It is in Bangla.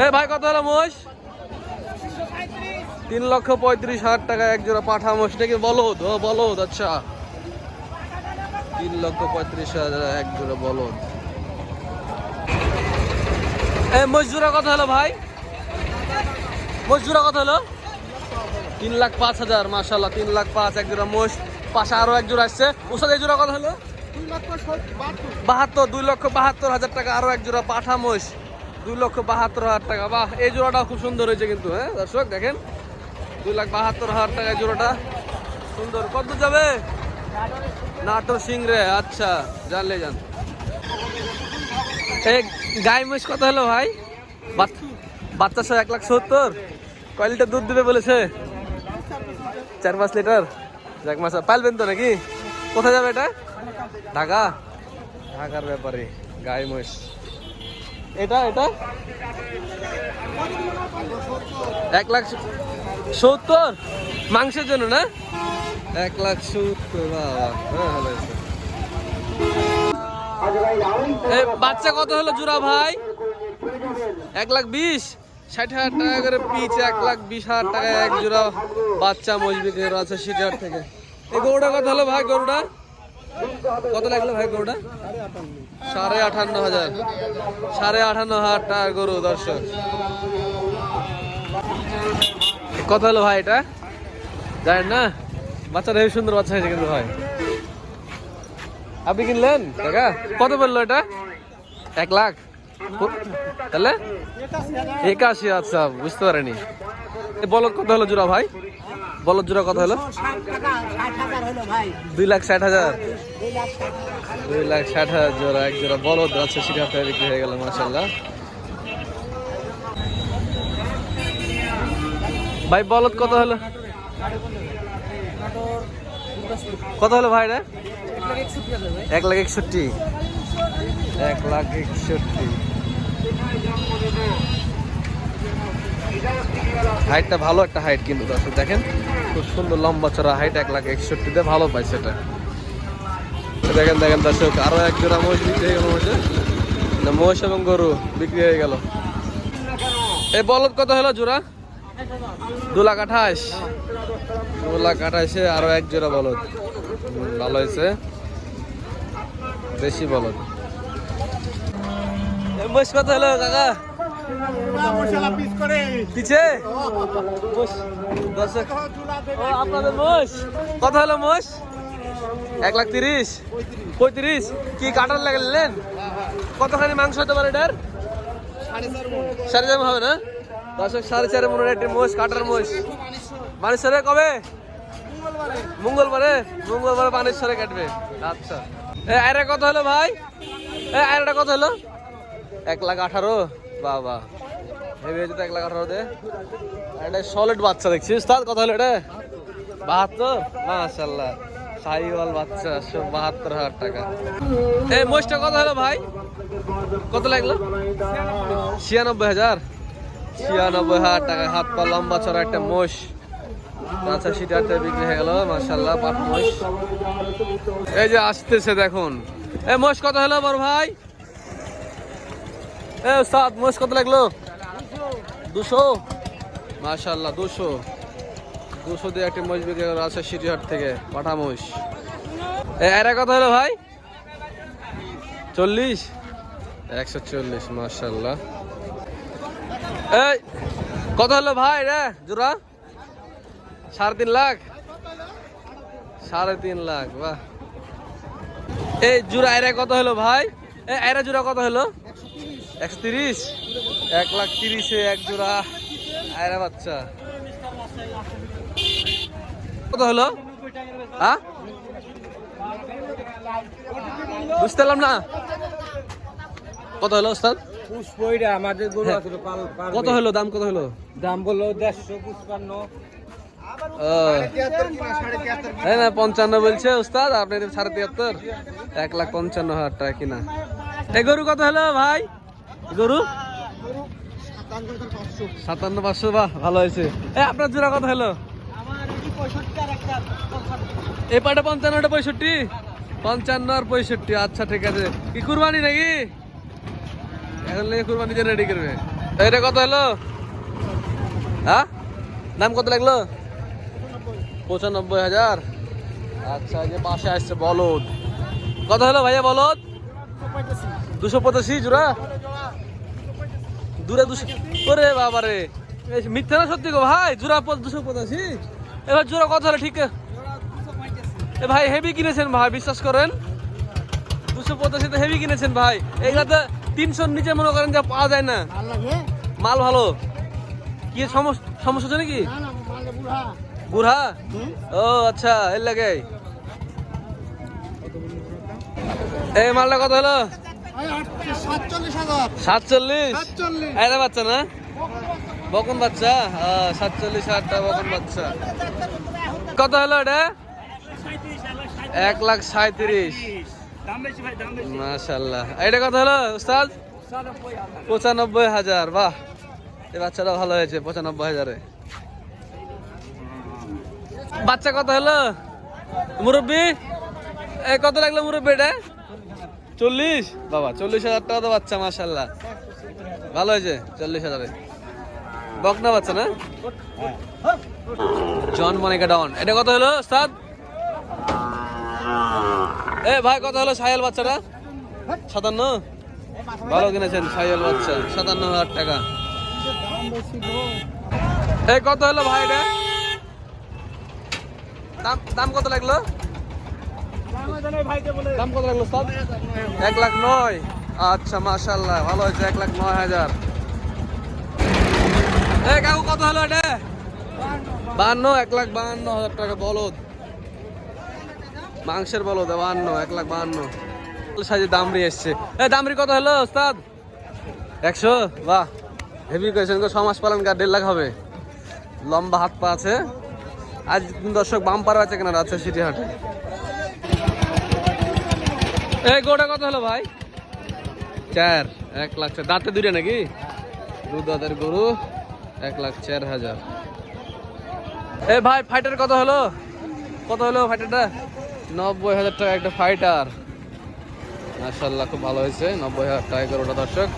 এ ভাই কত হলো মোষ? তিন লক্ষ পঁয়ত্রিশ হাজার টাকা এক জোড়া পাঠা মোষ। নাকি বলদ? ও বলদ আচ্ছা। তিন লক্ষ পঁয়ত্রিশ হাজার এক জোড়া বলদ। এ মোষ জোড়া কত হলো ভাই? মোষ জোড়া কত হলো? তিন লাখ পাঁচ হাজার মাসাল্লাহ তিন লাখ পাঁচ এক জোড়া মোষ। পাশে আরও এক জোড়া আসছে। ওষুধ এই জোড়া কত হলো? বাহাত্তর দুই লক্ষ বাহাত্তর হাজার টাকা আরও এক জোড়া পাঠা মোষ। দুই লক্ষ বাহাত্তর হাজার টাকা। বাহ, এই জোড়াটাও খুব সুন্দর হয়েছে কিন্তু হ্যাঁ? দর্শক, দেখেন। দুই লাখ বাহাত্তর হাজার টাকা জোড়াটা। সুন্দর। কত যাবে? নাটোর সিংরে আচ্ছা জানলে যান এই গাই মোষ কত হলো ভাই? বাচ্চা সহ এক লাখ সত্তর। কয় লিটার দুধ দেবে বলেছে? চার পাঁচ লিটার। যাক, মাসা, পালবেন তো নাকি? কোথায় যাবে এটা? ঢাকা? ঢাকার ব্যাপারে, গাই মহিষ। এটা এটা? এক লাখ সত্তর? মাংসের জন্য, না? এক লাখ সত্তর হ্যাঁ বাচ্চা কত হলো জোড়া ভাই? এক লাখ বিশ? ষাট হাজার টাকা করে পিচ, এক লাখ বিশ হাজার টাকা এক জোড়া বাচ্চা মজবি আছে সিটার থেকে। এই গরুটা কত হলো ভাই, গরুটা? কত লাগল ভাই গরুটা? সাড়ে আঠান্ন হাজার। সাড়ে আঠান্ন হাজার টাকা গরু, দর্শক। কত হলো ভাই এটা? জানেন না? বাচ্চাটা হেবি সুন্দর বাচ্চা হয়েছে কিন্তু ভাই। আপনি কিনলেন? টাকা কত বলল এটা? এক লাখ? তাহলে? একাশি আচ্ছা বুঝতে পারিনি। এ বলদ কত হলো জোড়া ভাই? বলদ জোড়া কত হলো? দুই লাখ ষাট হাজার। দুই লাখ ষাট হাজার জোড়া, এক জোড়া বলদ আছে, সেটা আপনার বিক্রি হয়ে গেল মাসাল্লাহ ভাই, বলদ কত হলো? কত হলো ভাই রে? এক লাখ একষট্টি। এক লাখ একষট্টি। হাইটটা ভালো একটা হাইট কিন্তু দর্শক, দেখেন। খুব সুন্দর লম্বা চড়া হাইট এক লাখ একষট্টিতে ভালো পাইছে এটা। দেখেন দেখেন দর্শক, আরও এক জোড়া মোষ বিক্রি হয়ে গেল মোষে না মোষ এবং গরু বিক্রি হয়ে গেল। এই বলদ কত হলো জোড়া? দু লাখ আঠাশ। দু লাখ আঠাশে আরও এক জোড়া বলদ। ভালো হয়েছে। বেশি বলদ। মোষ কত হলো, কাকা? পিছে আপনাদের মোষ। মোষ? এক লাখ তিরিশ। পঁয়ত্রিশ। কি কাটার কতখানি মাংস হতে পারে এটার? সাড়ে চার হবে না? দর্শক, সাড়ে চার মনের একটি মোষ কাটার মোষ। মানুষের কবে? মঙ্গলবারে। মঙ্গলবারে বানেশ্বরে কাটবে। আচ্ছা। এ কত হলো ভাই? এ, আয়রাটা কত হলো? এক লাখ আঠারো। বাবা। হেভি হয়েছে তো এক লাখ আঠারো দে এটা সলিড বাচ্চা দেখছিস? তার কত হলো এটা? বাহাত্তর? মাশাল্লাহ সাইওয়াল বাচ্চা বাহাত্তর হাজার টাকা। এই মোষটা কত হলো ভাই, কত লাগল? ছিয়ানব্বই হাজার। ছিয়ানব্বই হাজার টাকা, হাত পা লম্বা চড়া একটা মোষ। আচ্ছা সেটাতে বিক্রি হয়ে গেল মাশাল্লাহ পাট মোষ। এই যে আসতেছে দেখুন। এই মোষ কত হলো বড় ভাই? এ সাত মোষ কত লাগল? দুশো? মাশাল্লাহ দুশো। দুশো দিয়ে একটি মোষ বিক্রি করা আছে সিটিহাট থেকে, পাঠা মোষ এরা কত হলো ভাই? চল্লিশ? একশো চল্লিশ মাশাল্লাহ এই, কত হলো ভাই রে, জোড়া? সাড়ে তিন লাখ? সাড়ে তিন লাখ, বাহ। এই জোড়া এরা কত হলো ভাই? এরা জোড়া কত হলো? একশো তিরিশ? এক লাখ তিরিশে এক জোড়া আয়রা বাচ্চা। কত হলো? হ্যাঁ? বুঝতে পারলাম না। কত হলো ওস্তাদ? পুষ্পইরা আমাদের গরু হ্যাঁ। আছে কত হলো? দাম কত হলো? দাম বলল দেড়শো পুষ্পান্ন হ্যাঁ না পঞ্চান্ন বলছে ওস্তাদ আপনি তো সাড়ে তিয়াত্তর। এক লাখ পঞ্চান্ন হাজার টাকা কিনা। এই গরু কত হলো ভাই? গরু? সাতান্ন পাঁচশো, বাহ, ভালো হয়েছে। এ, আপনার জোড়া কত হলো? এই পাটা পঞ্চান্নটা পঁয়ষট্টি? পঞ্চান্ন আর পঁয়ষট্টি আচ্ছা ঠিক আছে। কি কুরবানি নাকি? এখন লেগে কুরবানি যে রেডি করবে। এটা কত হলো? হ্যাঁ? দাম কত লাগল? পঁচানব্বই হাজার। আচ্ছা যে পাশে আসছে বলদ। কত হলো ভাইয়া বলদ? দুশো পঁচাশি জোড়া? দূরে দুশো ওরে বাবারে। এই মিথ্যা না সত্যি গো? ভাই জোড়া দুশো পঁচাশি এবার জোড়া কত হলো ঠিক এ। ভাই হেভি কিনেছেন ভাই বিশ্বাস করেন। দুশো পঁচাশিতে হেভি কিনেছেন ভাই। এইগুলাতে তিনশোর নিচে মনে করেন যে পাওয়া যায় না। মাল ভালো? কি সমস্যা সমস্যা হচ্ছে নাকি? বুড়া। ও আচ্ছা এর লাগে। এই মালটা কত হলো? সাতচল্লিশ এটা বাচ্চা না? বকন বাচ্চা? সাতচল্লিশ হাজারটা বকন বাচ্চা। কত হলো এটা? এক লাখ সাঁত্রিশ মাশাল্লাহ এটা কত হলো উস্তাদ? পঁচানব্বই হাজার বাহ। এই বাচ্চাটা ভালো হয়েছে পঁচানব্বই হাজারে। বাচ্চা কত হলো? মুরব্বী? এ কত লাগল মুরব্বী এটা? চল্লিশ? বাবা, চল্লিশ হাজার টাকা তো বাচ্চা মাশাল্লাহ ভালো হয়েছে, চল্লিশ হাজারে। বকনা বাচ্চা না? জন মনিকা ডন। এটা কত হলো সাদ এ ভাই, কত হলো সায়াল বাচ্চাটা? সাতান্ন? ভালো কিনেছেন সায়াল বাচ্চা, সাতান্ন হাজার টাকা। এই কত হলো ভাই এটা? দাম দাম কত লাগল? দাম কত লাগল সব এক লাখ নয়। আচ্ছা মাশাল্লাহ ভালো হয়েছে, এক লাখ নয় হাজার। এই কাকু, কত হলো এটা? বাহান্ন, এক লাখ বাহান্ন হাজার টাকা বলদ। মাংসের বলদ, বাহান্ন, এক লাখ বাহান্ন। সাইজে দামরি এসছে। এই দামরি কত হলো ওস্তাদ একশো? বাহ হেভি করেছেন গো সমাজ পালন কার, দেড় লাখ হবে। লম্বা হাত পা আছে। আজ দর্শক বাম্পার আছে কেনার আছে সিটি হাটে? এই গোটা কত হলো ভাই। চার, এক লাখ চার। দাঁতে দুটো নাকি? দু দাঁতের গরু, এক লাখ চার হাজার। এই ভাই ফাইটার কত হলো? কত হলো ফাইটারটা নব্বই হাজার টাকা একটা ফাইটার মার্শাল্লাহ খুব ভালো হয়েছে। নব্বই হাজার টাকা গরুটা দর্শক।